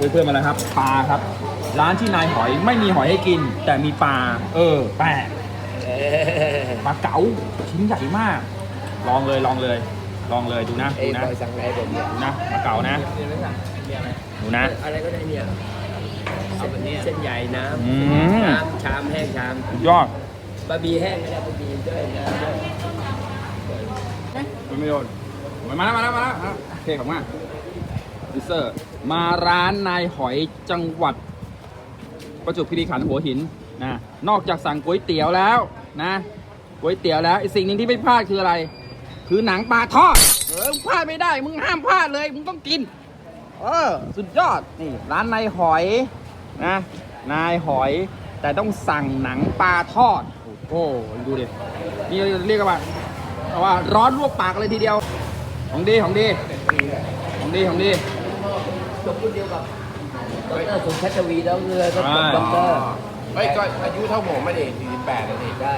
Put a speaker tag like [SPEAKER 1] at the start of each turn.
[SPEAKER 1] บอกเพื่อนๆมาแล้วครับปลาครับ ร้านที่นายหอยไม่มีหอยให้กิน แต่มีปลาเออแปลก
[SPEAKER 2] เออ
[SPEAKER 1] ปลาเก๋าชิ้นใหญ่มาก ลองเลยลองเลย ลองเลยดูนะ
[SPEAKER 2] ไอ้
[SPEAKER 1] ดูนะ
[SPEAKER 2] บอยสั่งอะไรผมเนี่ย
[SPEAKER 1] ดูนะปลาเก๋านะดูนะ
[SPEAKER 2] อะไรก็ได้เนี่ยเส้นเส้นใหญ่น้
[SPEAKER 1] อืมำ
[SPEAKER 2] น้ำชามแห้งชาม
[SPEAKER 1] สุดยอด
[SPEAKER 2] บะหมี่แห้งก็ได้บะหมี่ด้วยน้ำด้วย
[SPEAKER 1] มันไม่โดนมาแล้วมาแล้วมาแล้วมาแล้วโอเคขอบคุณมาก ดิเซอร์ มาร้านนายหอยจังหวัด ประจวบคีรีขันธ์หัวหินนะนอกจากสั่งก๋วยเตี๋ยวแล้วนะก๋วยเตี๋ยวแล้วอีกสิ่งหนึ่งที่ไม่พลาดคืออะไร คือหนังปลาทอดเออพลาดไม่ได้มึงห้ามพลาดเลยมึงต้องกินเออสุดยอดนี่ร้านนายหอยนะนายหอยแต่ต้องสั่งหนังปลาทอดโอ้โหดูดินี่เรียกว่าว่าร้อนลวกปากเลยทีเดียว ของดีของดี ของดีของดี
[SPEAKER 2] จบรุ่นเดียวกับดรสมชัชวีแล้วเรือก็จบด็อกเตอร์
[SPEAKER 3] เฮ้ยก็อายุเท่าผมไม่ดิ48แล้วนี่
[SPEAKER 2] ได้